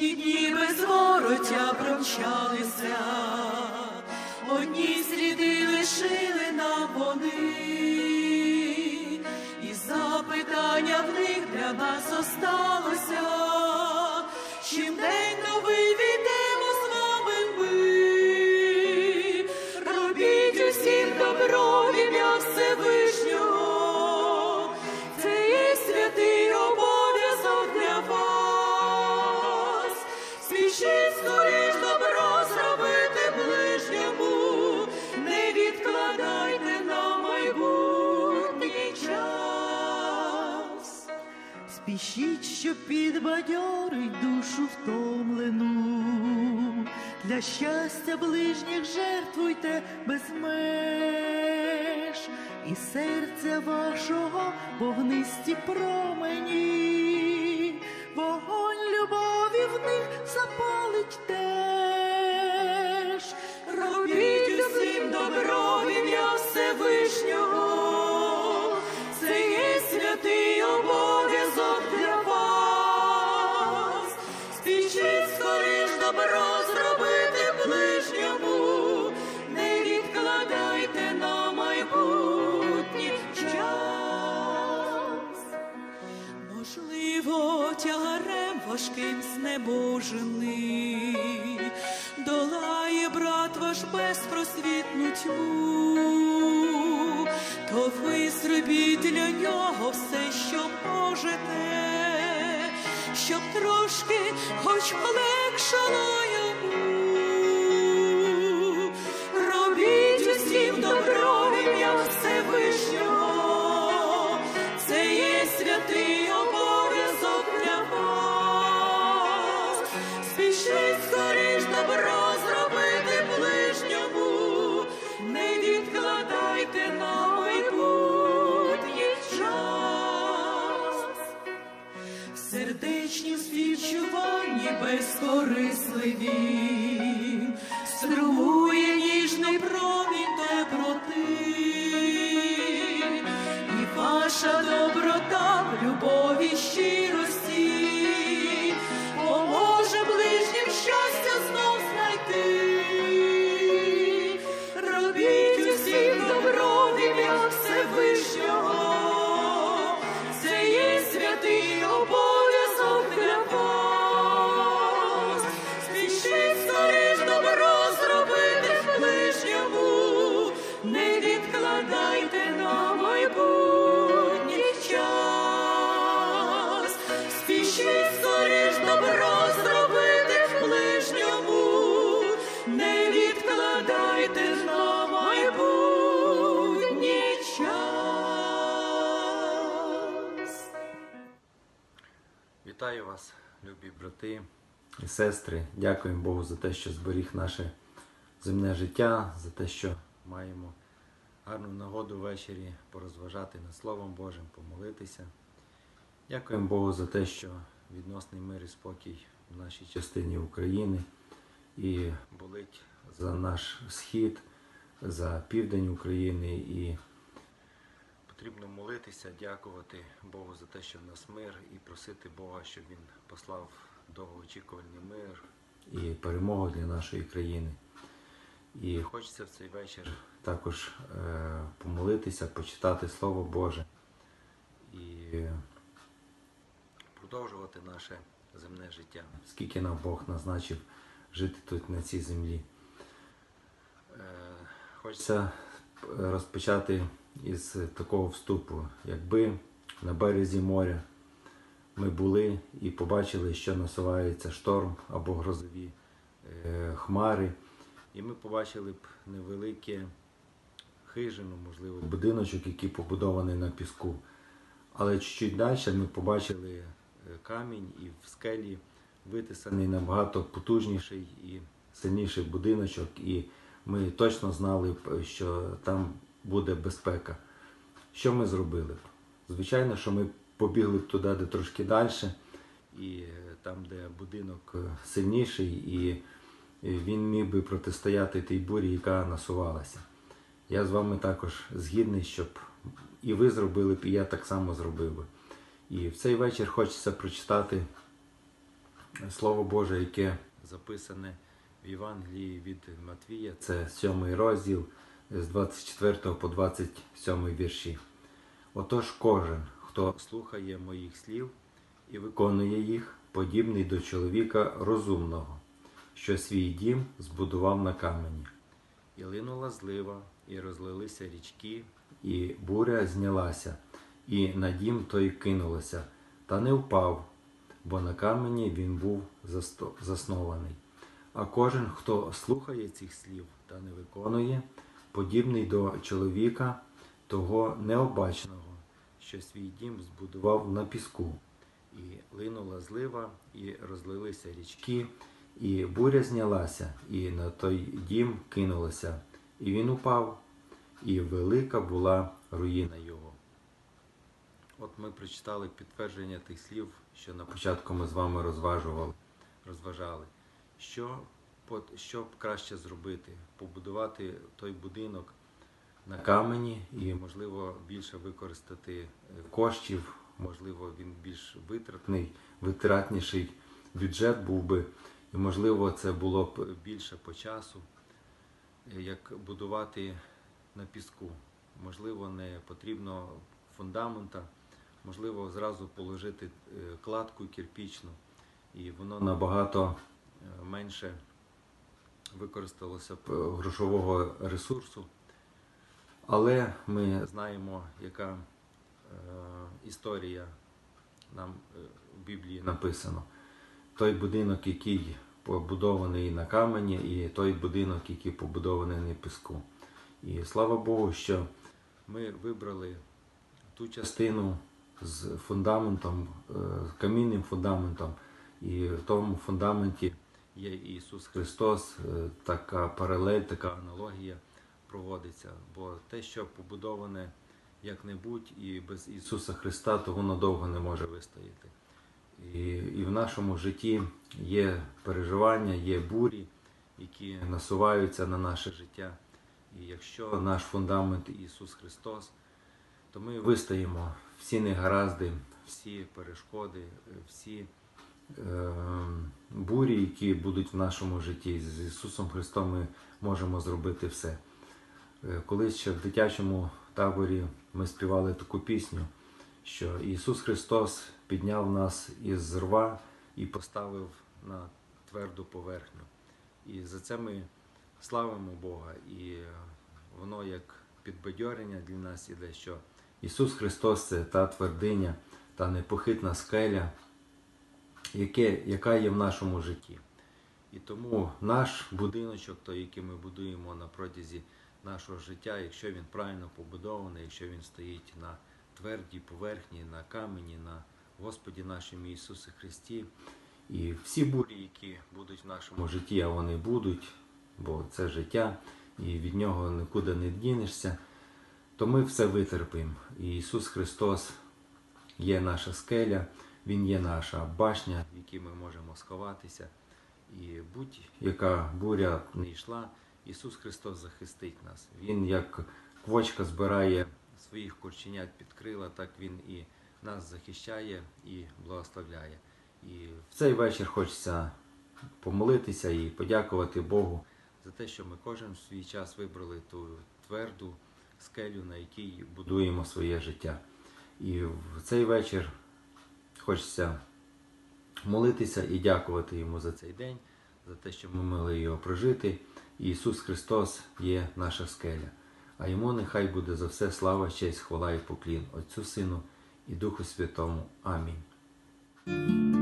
Вчорашні дні без вороття промчалися, одні сліди лишили нам вони, і запитання в них для нас осталося, чим день новий війдемо з вами ми, робіть усім добро ім'я Всевишнього, Спішіть, що підбадьорить душу втомлену, для щастя ближніх жертвуйте без меж, і серця вашого вогнисті промені, вогонь любові в них запалить теж. Робіть усім добро в ім'я Всевишнього, ваш безпросвітну тьму, то ви зробіть для нього все, що можете, щоб трошки хоч полегшало безкорисливі, струмує ніжний промінь доброти, і ваша доброта в любові любі брати і сестри. Дякуємо Богу за те, що зберіг наше земне життя, за те, що маємо гарну нагоду ввечері порозважати над Словом Божим, помолитися. Дякуємо Богу за те, що відносний мир і спокій в нашій частині України і болить за наш схід, за південь України і Потрібно молитися, дякувати Богу за те, що в нас мир, і просити Бога, щоб Він послав довгоочікуваний мир і перемогу для нашої країни. І хочеться в цей вечір також е, помолитися, почитати Слово Боже і продовжувати наше земне життя, скільки нам Бог назначив жити тут на цій землі. Е, Хочеться розпочати із такого вступу. Якби на березі моря ми були і побачили, що насувається шторм або грозові е, хмари, і ми побачили б невелике хижину, можливо, будиночок, який побудований на піску. Але чуть-чуть далі ми побачили е, камінь і в скелі витисаний набагато потужніший і сильніший будиночок, і ми точно знали б, що там буде безпека. Що ми зробили? Звичайно, що ми побігли туди, де трошки далі, і е, там, де будинок е, сильніший, і е, він міг би протистояти тій бурі, яка насувалася. Я з вами також згідний, щоб і ви зробили б, і я так само зробив би. І в цей вечір хочеться прочитати Слово Боже, яке записане в Євангелії від Матвія, це 7 розділ з 24 по 27 вірші. Отож кожен, хто слухає моїх слів і виконує їх, подібний до чоловіка розумного, що свій дім збудував на камені. І линула злива, і розлилися річки, і буря знялася, і на дім той кинулося, та не впав, бо на камені він був заснований. А кожен, хто слухає цих слів та не виконує, подібний до чоловіка того необачного, що свій дім збудував на піску. І линула злива, і розлилися річки, і буря знялася, і на той дім кинулося, і він упав, і велика була руїна його. От ми прочитали підтвердження тих слів, що на початку ми з вами розважували, розважали. Що, що краще зробити? Побудувати той будинок на камені і, можливо, більше використати е, коштів, можливо, він більш витратний, витратніший бюджет був би, і, можливо, це було б більше по часу, е, як будувати на піску. Можливо, не потрібно фундамента, можливо, зразу положити е, кладку кирпічну, і воно набагато менше використалося е, грошового ресурсу. Але ми знаємо, яка е, історія нам е, в Біблії написано. Той будинок, який побудований на камені, і той будинок, який побудований на піску. І слава Богу, що ми вибрали ту частину з фундаментом, з камінним фундаментом, і в тому фундаменті є Ісус Христос, е, така паралель, така аналогія проводиться. Бо те, що побудоване як-небудь і без Ісуса Христа, то воно довго не може вистояти. І, і в нашому житті є переживання, є бурі, які насуваються на наше життя. І якщо наш фундамент Ісус Христос, то ми вистоїмо всі негаразди, всі перешкоди, е, всі бурі, які будуть в нашому житті. З Ісусом Христом ми можемо зробити все. Е, Колись ще в дитячому таборі ми співали таку пісню, що Ісус Христос підняв нас із рва і поставив на тверду поверхню. І за це ми славимо Бога. І е, воно як підбадьорення для нас іде, що Ісус Христос це та твердиня, та непохитна скеля, яке, яка є в нашому житті. І тому наш будиночок, той, який ми будуємо на протязі нашого життя, якщо він правильно побудований, якщо він стоїть на твердій поверхні, на камені, на Господі нашому Ісусі Христі, і всі бурі, які будуть в нашому житті, а вони будуть, бо це життя, і від нього нікуди не дінешся, то ми все витерпимо. І Ісус Христос є наша скеля, Він є наша башня, в якій ми можемо сховатися. І будь-яка буря не йшла, Ісус Христос захистить нас. Він як квочка збирає своїх курченят під крила, так Він і нас захищає і благословляє. І в цей вечір хочеться помолитися і подякувати Богу за те, що ми кожен в свій час вибрали ту тверду скелю, на якій будуємо своє життя. І в цей вечір хочеться молитися і дякувати йому за цей день, за те, що ми могли його прожити. Ісус Христос є наша скеля. А йому нехай буде за все слава, честь, хвала і поклін Отцю Сину і Духу Святому. Амінь.